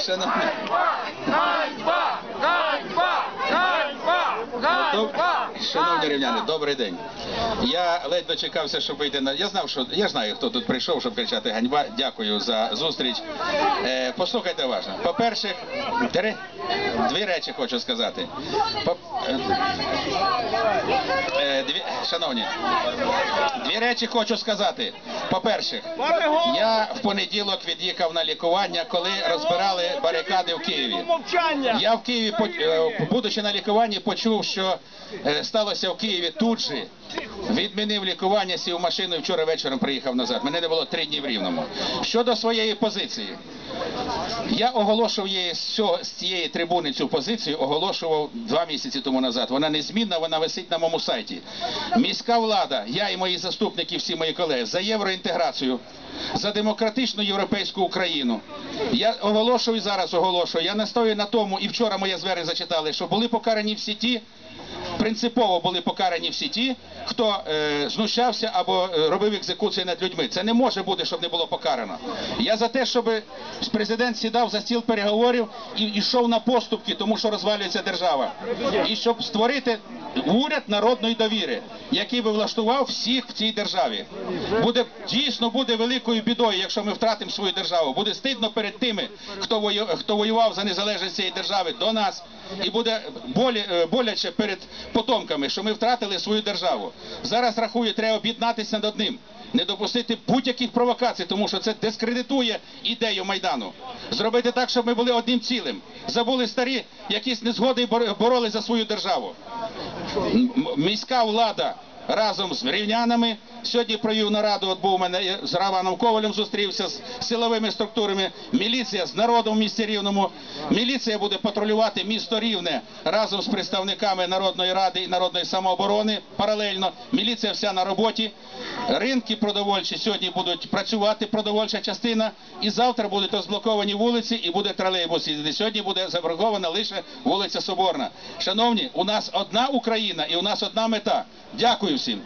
Шановні, Ганьба! Ганьба! Ганьба! Ганьба! шановні рівняни, добрий день. Я ледь дочекався, щоб вийти на. Я знав, що я знаю, хто тут прийшов, щоб кричати ганьба. Дякую за зустріч. Е, послухайте уважно. По-перше, три, дві речі хочу сказати. По, е, е, дві, шановні, дві речі хочу сказати. По-перше, я в понеділок від'їхав на лікування, коли розбирали барикади в Києві. Я в Києві, е, будучи на лікуванні, почув, що е, сталося в Києві тут же. Відмінив лікування, сів в машину і вчора вечором приїхав назад. Мене не було три дні в рівному. Щодо своєї позиції, я оголошував її з, цього, з цієї трибуни цю позицію, оголошував два місяці тому назад. Вона незмінна, вона висить на моєму сайті. Міська влада, я і мої заступники, всі мої колеги, за євроінтеграцію, за демократичну європейську Україну. Я оголошую і зараз оголошую. Я настою на тому, і вчора моє звернення зачитали, що були покарані всі ті. Принципово були покарані всі ті, хто е, знущався або е, робив екзекуції над людьми. Це не може бути, щоб не було покарано. Я за те, щоб президент сідав за стіл переговорів і йшов на поступки, тому що розвалюється держава. І щоб створити уряд народної довіри, який би влаштував всіх в цій державі. Буде дійсно буде великою бідою, якщо ми втратимо свою державу. Буде стидно перед тими, хто вою, хто воював за незалежність цієї держави до нас, і буде болі, е, боляче перед потомками, що ми втратили свою державу. Зараз рахую, треба об'єднатися над одним. Не допустити будь-яких провокацій, тому що це дискредитує ідею майдану. Зробити так, щоб ми були одним цілим. Забули старі якісь незгоди і бор- боролись за свою державу. Міська влада разом з рівнянами сьогодні провів нараду. От був у мене з Раваном Ковалем зустрівся з силовими структурами. Міліція з народом в місті Рівному. Міліція буде патрулювати місто Рівне разом з представниками Народної ради і народної самооборони. Паралельно міліція вся на роботі. Ринки продовольчі сьогодні будуть працювати. Продовольча частина, і завтра будуть розблоковані вулиці, і буде тролейбус їздити. Сьогодні буде заборгована лише вулиця Соборна. Шановні, у нас одна Україна і у нас одна мета. Дякую всім.